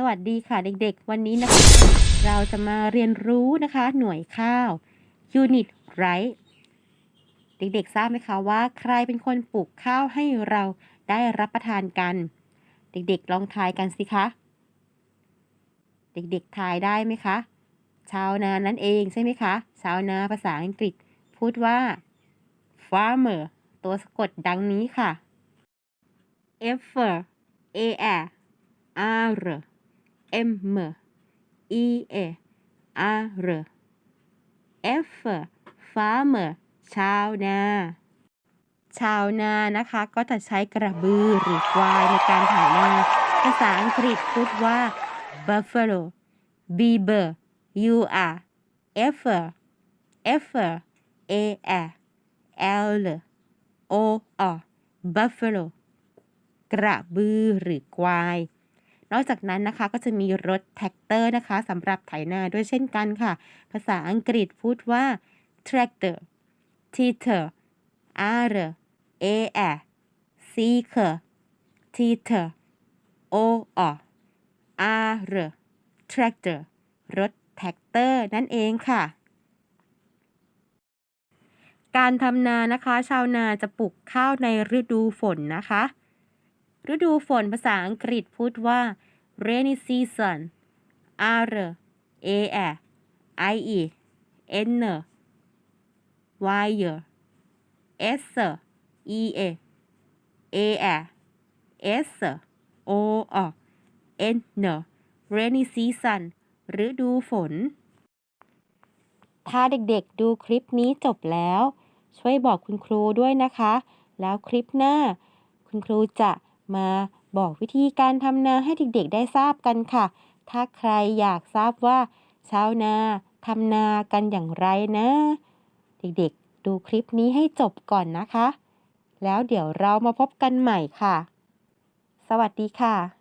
สวัสดีค่ะเด็กๆ วันนี้นะคะ เราจะมาเรียนรู้นะคะ หน่วยข้าว unit right เด็กๆ ทราบไหมคะว่า ใครเป็นคนปลูกข้าวให้เราได้รับประทานกัน เด็กๆ ลองทายกันสิคะ เด็กๆ ทายได้ไหมคะ ชาวนานั่นเองใช่ไหมคะ ชาวนาภาษาอังกฤษ พูดว่า farmer ตัวสะกดดังนี้ค่ะ f a r r m e a r f farmer ชาวนา ชาวนานะคะก็จะใช้กระบือหรือควายในการไถนาภาษาอังกฤษพูดว่า buffalo beaver u r f f a r l o r buffalo กระบือหรือควาย นอกจากนั้นนะคะก็จะมีรถแท็กเตอร์นะคะสำหรับไถนาด้วยเช่นกันค่ะ ภาษาอังกฤษพูดว่า tractor teeter r a r seeker teeter o r r tractor รถแท็กเตอร์นั่นเองค่ะ การทำนานะคะ ชาวนาจะปลูกข้าวในฤดูฝนนะคะ ฤดูฝนภาษาอังกฤษพูดว่า rainy season r a r i e n y s e a a r s o n rainy season ฤดูฝน ถ้าเด็กๆดูคลิปนี้จบแล้ว ช่วยบอกคุณครูด้วยนะคะ แล้วคลิปหน้า คุณครูจะ มาบอกวิธีการทำนาให้เด็กๆได้ทราบกันค่ะ ถ้าใครอยากทราบว่าชาวนาทำนากันอย่างไรนะ เด็กๆ ดูคลิปนี้ให้จบก่อนนะคะ แล้วเดี๋ยวเรามาพบกันใหม่ค่ะ สวัสดีค่ะ